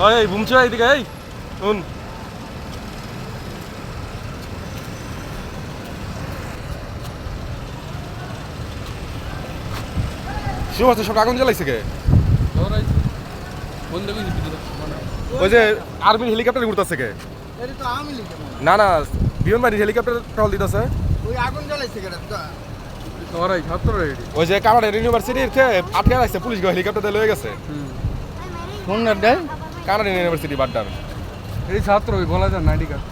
ওই বুমছো এইদিকে এই শুন। শুভ আছে সব আগুন জ্বালাইছে কে? ওই যে আর্মির হেলিকপ্টার ঘুরতেছে কে? না না বিমান বাহিনীর হেলিকপ্টার টল দিতেছে। ওই আগুন জ্বালাইছে রেডি ওই যে কানাডা ইউনিভার্সিটির আটকে রাখছে পুলিশ গো হেলিকপ্টার লয়ে গেছে। কোন দেয় কানাডা ইউনিভার্সিটি বাড্ডার এই ছাত্র ওই গলা যান নাইডি কার্ড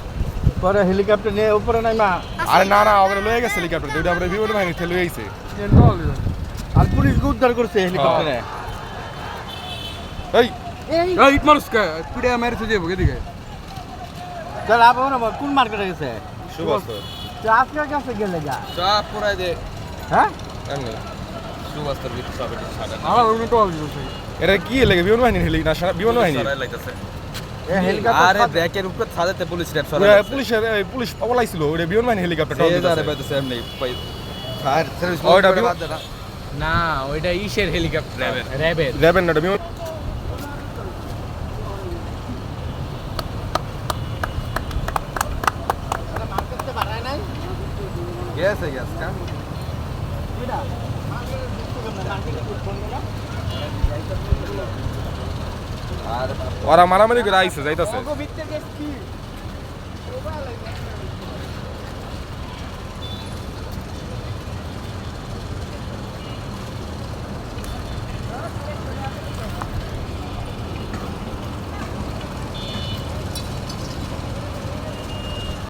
পরে হেলিকপ্টার নিয়ে উপরে নাই মা আরে না না ওখানে লয়ে গেছে হেলিকপ্টার দুইটা আমরা বিমান বাহিনী থেকে লয়ে গেছে আর পুলিশকে উদ্ধার করছে হেলিকপ্টারে এই। এই ইট মানুষ কে? পিড়ে মেরেছে যাব এদিকে স্যার আপনার কোন মার্কেটে গেছে? শুভ আছে তো আপনার কাছে গেলে যা। চা পুরাই দে। হ্যাঁ? এমনি সুবাস্তর ভিতর সব এটি সাদা আমার অন্য টল দিছে এটা কি লেগে? বিমান বাহিনীর হেলি না সারা- বিমান বাহিনী সরাই লাইতাছে হেলিকপ্টার আরে ব্যাকের উপর ছাদেতে পুলিশ র্যাব পুলিশের এই পুলিশ পলাইছিল ওটা বিমান বাহিনী হেলিকপ্টার এমনি ফায়ার সার্ভিস না। ওইটা ইসের র্যাবের। র্যাবের। না বিমান কাম আর ওরা মারামারি করে আইসে যাইতাছে।